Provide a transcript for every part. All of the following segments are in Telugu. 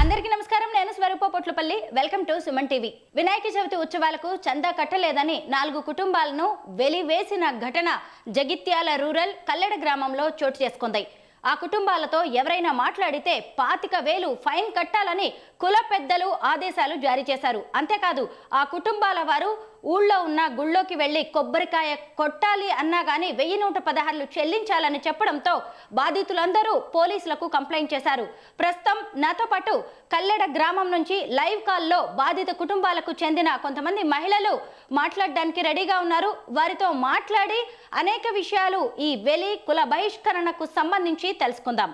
అందరికీ నమస్కారం. నేను Swarupa Potlapalli. Welcome to Suman TV. Vinayaka Chavithi ఉత్సవాలకు చందా కట్టలేదని నాలుగు కుటుంబాలను వెలివేసిన ఘటన జగిత్యాల రూరల్ కల్లెడ గ్రామంలో చోటు చేసుకుంది. ఆ కుటుంబాలతో ఎవరైనా మాట్లాడితే పాతిక వేలు ఫైన్ కట్టాలని కుల పెద్దలు ఆదేశాలు జారీ చేశారు. అంతేకాదు ఆ కుటుంబాల వారు ఊళ్ళో ఉన్న గుళ్ళోకి వెళ్ళి కొబ్బరికాయ కొట్టాలి అన్నా కానీ వెయ్యి నూట పదహారులు చెల్లించాలని చెప్పడంతో బాధితులందరూ పోలీసులకు కంప్లైంట్ చేశారు. ప్రస్తుతం నాతో పాటు కల్లెడ గ్రామం నుంచి లైవ్ కాల్లో బాధిత కుటుంబాలకు చెందిన కొంతమంది మహిళలు మాట్లాడడానికి రెడీగా ఉన్నారు. వారితో మాట్లాడి అనేక విషయాలు ఈ వెలి కుల బహిష్కరణకు సంబంధించి తెలుసుకుందాం.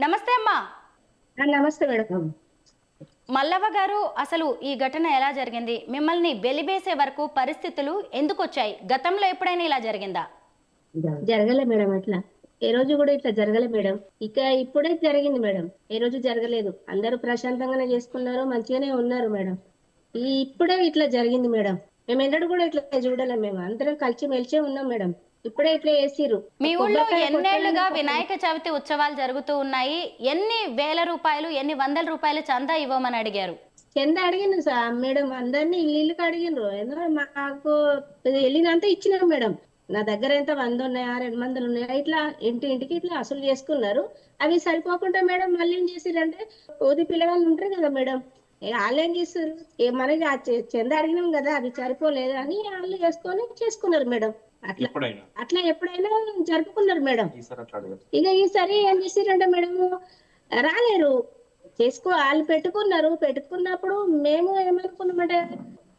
నమస్తే అమ్మా. నమస్తే మేడం. మల్లవ్వ గారు అసలు ఈ ఘటన ఎలా జరిగింది? మిమ్మల్ని వెలివేసే వరకు పరిస్థితులు ఎందుకు వచ్చాయి గతంలో ఎప్పుడైనా ఇలా జరిగిందా? జరగలే మేడం అట్లా. ఏ రోజు కూడా ఇట్లా జరగలే మేడం. ఇక ఇప్పుడే జరిగింది మేడం. ఏ రోజు జరగలేదు. అందరూ ప్రశాంతంగానే చేసుకున్నారు మంచిగానే ఉన్నారు మేడం. ఈ ఇప్పుడే ఇట్లా జరిగింది మేడం. మేము ఎన్నడూ కూడా ఇట్లా చూడలేం మేము అందరం కలిసి మెలిచే ఉన్నాం మేడం. ఇప్పుడే ఇట్లా వేసిర్రు మీ ఊళ్ళో ఎన్నేళ్ళుగా వినాయక చవితి ఉత్సవాలు జరుగుతూ ఉన్నాయి. ఎన్ని వేల రూపాయలు ఎన్ని వందల రూపాయలు చందా ఇవ్వమని అడిగారు? కింద అడిగిండ్రు సార్. మేడం అందరినీ ఇల్లు ఇల్లుకి అడిగిండ్రు. ఎందుకంటే మాకు వెళ్ళినంత ఇచ్చినాం మేడం. నా దగ్గర ఎంత వంద ఉన్నాయా రెండు వందలు ఉన్నాయా ఇట్లా ఇంటి ఇంటికి ఇట్లా అసలు చేసుకున్నారు. అవి సరిపోకుండా మేడం మళ్ళీ ఏం చేసిరంటే ఓది పిల్లగాళ్ళు ఉంటారు కదా మేడం. వాళ్ళు ఏం చేస్తారు? మనకి ఆ చంద అడిగినాం కదా అవి సరిపోలేదు అని వాళ్ళు చేసుకొని చేసుకున్నారు మేడం. అట్లా ఎప్పుడైనా. అట్లా ఎప్పుడైనా జరుపుకున్నారు మేడం. ఇక ఈసారి ఏం చేసిరంటే మేడం రాలేరు. చేసుకో వాళ్ళు పెట్టుకున్నారు. పెట్టుకున్నప్పుడు మేము ఏమనుకున్నామంటే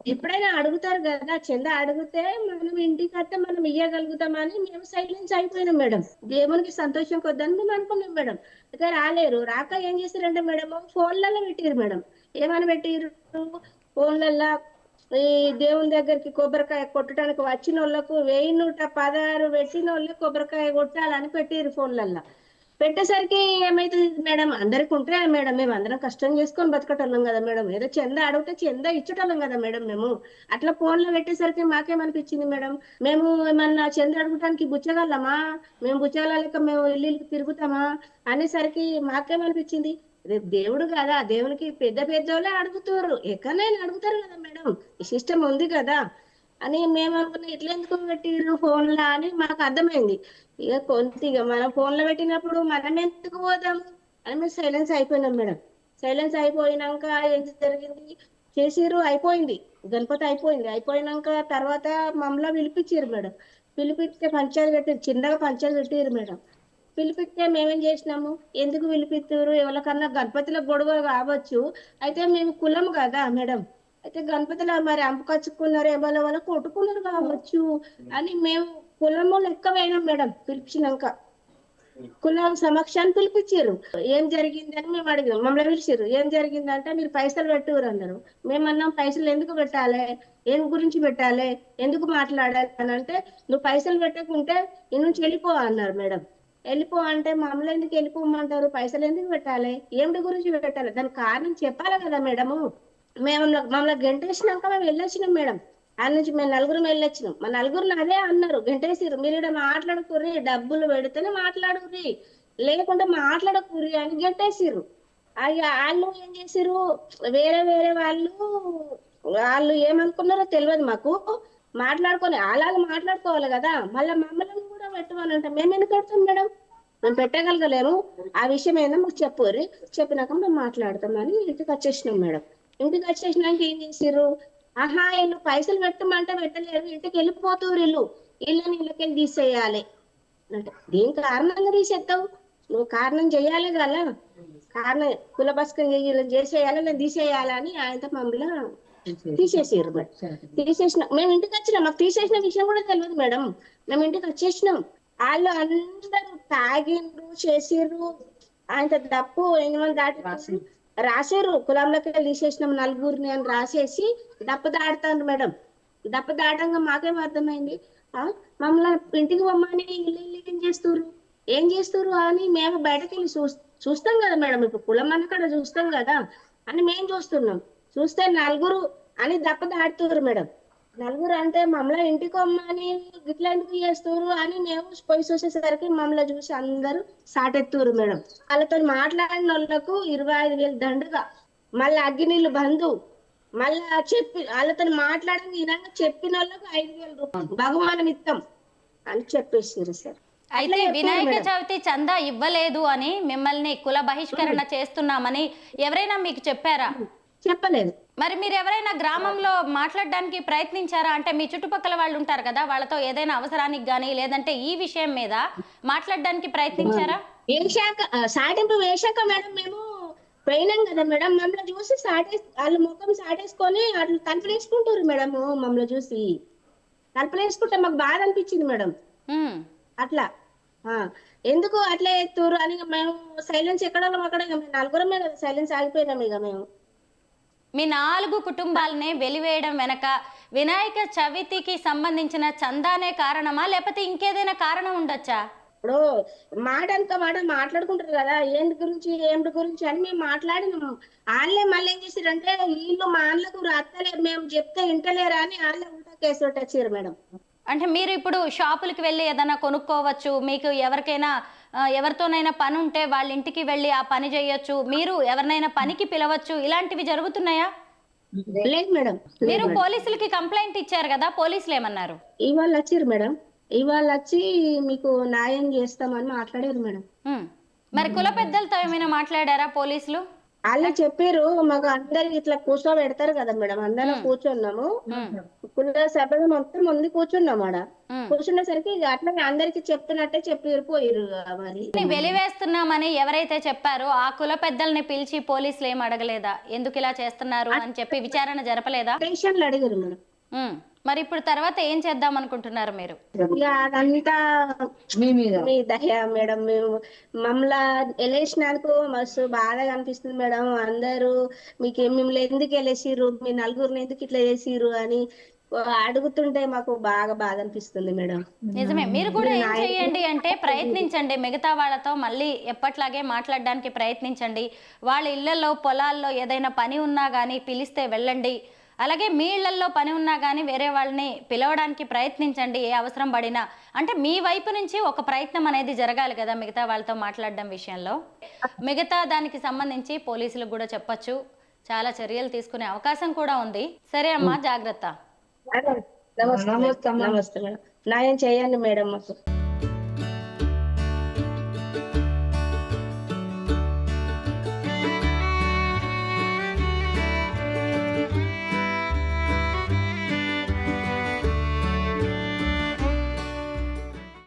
ఎప్పుడైనా అడుగుతారు కదా చంద అడిగితే మనం ఇంటికి వస్తే మనం ఇయ్యగలుగుతామని మేము సైలెన్స్ అయిపోయినాం మేడం. దేవునికి సంతోషం కొద్దని మేము అనుకున్నాం మేడం. అయితే రాలేరు. రాక ఏం చేశారంటే మేడం ఫోన్లలో పెట్టిరు మేడం. ఏమని పెట్టిరు ఫోన్లలో ఈ దేవుని దగ్గరికి కొబ్బరికాయ కొట్టడానికి వచ్చిన వాళ్ళకు వెయ్యి నూట పదహారు పెట్టిన వాళ్ళే కొబ్బరికాయ కొట్టాలని పెట్టారు ఫోన్లల్లో. పెట్టేసరికి ఏమైతుంది మేడం? అందరికి ఉంటే మేడం మేము అందరం కష్టం చేసుకొని బతకటోళ్ళం కదా మేడం. ఏదో చంద అడిగితే చంద ఇచ్చటోళ్ళం కదా మేడం మేము. అట్లా ఫోన్లో పెట్టేసరికి మాకేమనిపించింది మేడం? మేము ఏమన్నా చంద అడగటానికి బుచ్చగలమా మేము బుచ్చగలక మేము ఇల్లు తిరుగుతామా? అనేసరికి మాకేమనిపించింది? రేపు దేవుడు కదా దేవునికి పెద్ద పెద్దోళ్ళే అడుగుతారు. ఎక్కడైనా అడుగుతారు కదా మేడం సిస్టమ్ ఉంది కదా. అని మేము అనుకున్న ఇట్లా ఎందుకు పెట్టిర్రు ఫోన్లో అని మాకు అర్థమైంది. ఇక కొంత ఇక మనం ఫోన్లో పెట్టినప్పుడు మనం ఎందుకు పోదాము అని మేము సైలెన్స్ అయిపోయినాం మేడం. సైలెన్స్ అయిపోయినాక ఏం జరిగింది? చేసిర్రు అయిపోయింది. గణపతి అయిపోయింది. అయిపోయినాక తర్వాత మమ్మల్ని పిలిపించారు మేడం. పిలిపిస్తే పంచాయతీ పెట్టారు చిన్నగా పంచాయతీ పెట్టారు మేడం. పిలిపిస్తే మేమేం చేసినాము? ఎందుకు పిలిపిస్తారు ఎవరికన్నా గణపతిలో గొడవ కావచ్చు. అయితే మేము కులం కదా మేడం. అయితే గణపతిలో మరి అంపకచ్చుకున్నారు ఎవరి వాళ్ళు కొట్టుకున్నారు కావచ్చు. అని మేము కులము లెక్క పోయినాం మేడం పిలిపించినాక కులం సమక్షాన్ని పిలిపించారు ఏం జరిగిందని మేము అడిగాం మమ్మల్ని పిలిచారు ఏం జరిగిందంటే మీరు పైసలు పెట్టుకురు అన్నారు. మేమన్నాం పైసలు ఎందుకు పెట్టాలి? ఏం గురించి పెట్టాలి? ఎందుకు మాట్లాడాలి అని అంటే నువ్వు పైసలు పెట్టకుంటే ఈ నుంచి వెళ్ళిపో అన్నారు మేడం. వెళ్ళిపో అంటే మమ్మల్ని ఎందుకు వెళ్ళిపోమంటారు? పైసలు ఎందుకు పెట్టాలి? ఏమిటి గురించి పెట్టాలి? దానికి కారణం చెప్పాలి కదా మేడము. మేము మమ్మల్ని గంటేసినాక మేము వెళ్ళొచ్చినాం మేడం. ఆ నుంచి మేము నలుగురు వెళ్ళొచ్చినాం. మా నలుగురు అదే అన్నారు. గంటేసిరు మీరు ఇక్కడ మాట్లాడుకుర్రి డబ్బులు పెడితేనే మాట్లాడుకుర్రి లేకుంటే మాట్లాడకుర్రి అని గంటేసిర్రు. అయ్య వాళ్ళు ఏం చేసిర్రు? వేరే వేరే వాళ్ళు వాళ్ళు ఏమనుకున్నారో తెలియదు మాకు. మాట్లాడుకొని అలాగే మాట్లాడుకోవాలి కదా. మళ్ళీ మమ్మల్ని కూడా పెట్టమని మేము ఎందుకు పెడతాం మేడం? మేము పెట్టగలగలేము. ఆ విషయం ఏందో మాకు చెప్పుర్రి చెప్పినాక మేము మాట్లాడతామని ఇంటికి వచ్చేసినాం మేడం. ఇంటికి వచ్చేసినాక ఏం చేసిర్రు? ఆహా వీళ్ళు పైసలు పెట్టమంటే పెట్టలేరు. ఇంటికి వెళ్ళిపోతున్నారు వీళ్ళు. వీళ్ళని వీళ్ళకెళ్ళి తీసేయాలి? అంటే దేని కారణంగా తీసేస్తావు? నువ్వు కారణం చెయ్యాలి కదా. కారణం కులభస్కం చేయాలి చేసేయాలి నేను తీసేయాలని ఆయనతో మమ్మల్ని తీసేసారు మేడం తీసేసిన మేము ఇంటికి వచ్చినాం. మాకు తీసేసిన విషయం కూడా తెలియదు మేడం. మేము ఇంటికి వచ్చేసినాం. వాళ్ళు అందరూ తాగిండ్రు చేసిర్రు. ఆయన తప్పు ఎనిమిది దాటి రాసారు కులంలోకి వెళ్ళి తీసేసినాం నలుగురిని అని రాసేసి దప్పు దాడుతాను మేడం. దప్ప దాటంగా మాకేం అర్థమైంది? ఆ మమ్మల్ని ఇంటికి పొమ్మని ఇల్లు ఇల్లు ఏం చేస్తారు ఏం చేస్తారు అని మేము బయటకు వెళ్ళి చూస్- చూస్తాం కదా మేడం. ఇప్పుడు కులం అక్కడ చూస్తాం కదా అని మేము చూస్తున్నాం. చూస్తే నలుగురు అని దప్ప దాటుతారు మేడం. నలుగురు అంటే మమ్మల్ని ఇంటికి పొమ్మని గిట్ల ఎందుకు చేస్తారు అని మేము పోయి చూసేసరికి మమ్మల్ని చూసి అందరూ సాటెత్తురు మేడం. వాళ్ళతో మాట్లాడిన వాళ్ళకు ఇరవై ఐదు వేలు దండగా మళ్ళీ అగ్గినీళ్ళు బంధు మళ్ళా చెప్పి వాళ్ళతో మాట్లాడని విధంగా చెప్పిన వాళ్ళకు ఐదు వేల రూపాయలు బహుమానం ఇస్తాం అని చెప్పేసారు సార్. అయితే వినాయక చవితి చందా ఇవ్వలేదు అని మిమ్మల్ని కుల బహిష్కరణ చేస్తున్నామని ఎవరైనా మీకు చెప్పారా? చెప్పలేదు. మరి మీరు ఎవరైనా గ్రామంలో మాట్లాడడానికి ప్రయత్నించారా? అంటే మీ చుట్టుపక్కల వాళ్ళు ఉంటారు కదా వాళ్ళతో ఏదైనా అవసరానికి కానీ లేదంటే ఈ విషయం మీద మాట్లాడడానికి ప్రయత్నించారా? వేశాక సాటింపు వేశాక మేడం మేము పోయినాం కదా మేడం. మమ్మల్ని చూసి సాటే వాళ్ళ ముఖం సాటేసుకొని వాళ్ళు తలుపులు వేసుకుంటారు మేడం మమ్మల్ని చూసి. తలుపులు వేసుకుంటే మాకు బాధ అనిపించింది మేడం. అట్లా. ఎందుకు అట్లా ఎత్తురు అని మేము సైలెన్స్ ఎక్కడ అక్కడ నలుగురమే కదా సైలెన్స్ ఆగిపోయినాం ఇక మేము. మీ నాలుగు కుటుంబాలనే వెలివేయడం వెనక వినాయక చవితికి సంబంధించిన చందానే కారణమా? లేకపోతే ఇంకేదైనా కారణం ఉండొచ్చా? ఇప్పుడు మాట మాట మాట్లాడుకుంటారు కదా ఏంటి గురించి ఏంటి గురించి అని మేము మాట్లాడినాము వాళ్ళే మళ్ళీ ఏం చేసారంటే వీళ్ళు మా వాళ్ళకు అత్తలే మేము చెప్తే వింటలేరా అని వాళ్ళే ఉంటా కేసు పెట్టచ్చారు మేడం. అంటే మీరు ఇప్పుడు షాపులకి వెళ్ళి ఏదైనా కొనుక్కోవచ్చు మీకు ఎవరికైనా ఎవరితోనైనా పని ఉంటే వాళ్ళ ఇంటికి వెళ్ళి ఆ పని చేయొచ్చు మీరు ఎవరినైనా పనికి పిలవచ్చు ఇలాంటివి జరుగుతున్నాయా? లేదు మేడం. మీరు పోలీసులకి కంప్లైంట్ ఇచ్చారు కదా పోలీసులు ఏమన్నారు? ఇవాళ వచ్చారు మేడం. ఇవాళ వచ్చి మీకు న్యాయం చేస్తామని మాట్లాడారు మేడం. మరి కుల పెద్దలతో ఏమైనా మాట్లాడారా పోలీసులు? వాళ్ళే చెప్పారు మాకు అందరికి ఇట్లా కూర్చోబెడతారు కదా మేడం అందరం కూర్చున్నాము. కుల సభ్యులు మొత్తం ముందు కూర్చున్నాం ఆడ. కూర్చునేసరికి అట్లా అందరికి చెప్తున్నట్టే చెప్పారు పోయిరు మరి. వెలివేస్తున్నామని ఎవరైతే చెప్పారో ఆ కుల పెద్దల్ని పిలిచి పోలీసులు ఏం అడగలేదా? ఎందుకు ఇలా చేస్తున్నారు అని చెప్పి విచారణ జరపలేదా? స్టేషన్లు అడిగారు మేడం. మరి ఇప్పుడు తర్వాత ఏం చేద్దాం అనుకుంటున్నారు మీరు? ఇక అదంతా మీ మీద. మీ దయ మేడం. మేము మమ్మల్ని ఎలేసినందుకు మస్తు బాధగా అనిపిస్తుంది మేడం. అందరూ మీకు మిమ్మల్ని ఎందుకు వెళ్ళేసిర్రు? మీ నలుగురిని ఎందుకు ఇట్లా చేసిర్రు అని అడుగుతుంటే మాకు బాగా బాధ అనిపిస్తుంది మేడం. నిజమే. మీరు కూడా ఏం చేయండి అంటే ప్రయత్నించండి. మిగతా వాళ్ళతో మళ్ళీ ఎప్పట్లాగే మాట్లాడడానికి ప్రయత్నించండి. వాళ్ళ ఇళ్ళలో పొలాల్లో ఏదైనా పని ఉన్నా కానీ పిలిస్తే వెళ్ళండి. అలాగే మీ ఇళ్ళలో పని ఉన్నా కానీ వేరే వాళ్ళని పిలవడానికి ప్రయత్నించండి ఏ అవసరం పడినా. అంటే మీ వైపు నుంచి ఒక ప్రయత్నం అనేది జరగాలి కదా మిగతా వాళ్ళతో మాట్లాడడం విషయంలో. మిగతా దానికి సంబంధించి పోలీసులకు కూడా చెప్పొచ్చు. చాలా చర్యలు తీసుకునే అవకాశం కూడా ఉంది. సరే అమ్మా జాగ్రత్త. నమస్తే. నమస్తే మేడం న్యాయం చేయండి మేడం మాకు.